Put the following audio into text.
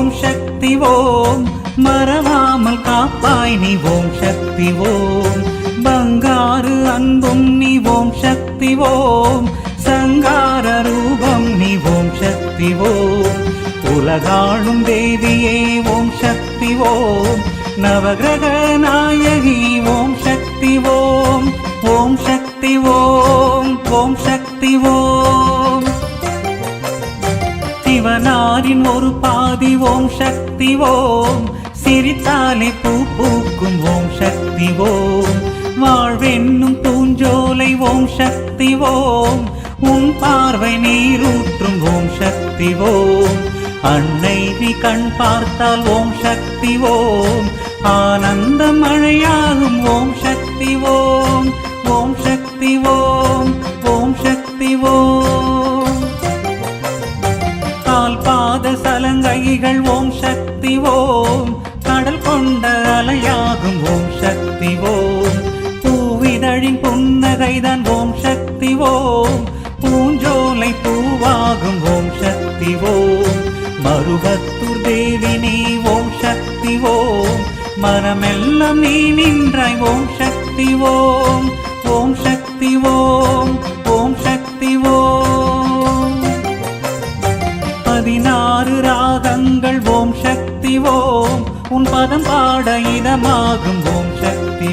ஓம் சக்தி ஓம். மறவாமல் காப்பாய் நீ ஓம் சக்தி ஓம். பங்காறு அன்பும் நீ ஓம் சக்தி ஓம். சங்கார ரூபம் நீ ஓம் சக்தி ஓம். உலகாளும் தேவியே ஓம் சக்தி ஓம். நவகிரக நாயகி ஓம் சக்தி ஓம். ஓம் சக்தி ஓம். ஓம் சக்தி ஓம். சிவனாரின் ஒரு பாதி ஓம் சக்தி ஓம். சிரித்தாலே பூ பூக்கும் ஓம் சக்தி ஓம். வாழ்வென்னும் பூஞ்சோலை ஓம் சக்தி ஓம். உன் பார்வை நீரூற்றும் ஓம் சக்தி ஓம். அன்னை நீ கண் பார்த்தால் ஓம் சக்தி ஓம். ஆனந்த மழையாகும் ஓம் சக்தி ஓம் ஓம். பாத சலங்கைகள் ஓம் சக்தி ஓம். கடல் கொண்ட அலையாகும் ஓம் சக்தி ஓம். பூவிதழின் புன்னகைதான் ஓம் சக்தி ஓம். பூஞ்சோலை பூவாகும் ஓம் சக்தி ஓம். மருகத்தூர் தேவி நீ ஓம் சக்தி ஓம். மரமெல்லாம் நீ நின்றாய் ஓம் சக்தி ஓம். ஓம் சக்தி ஓம். சக்தி ஓம். உன் பதம் பாட இதமாகும் ஓம். சக்தி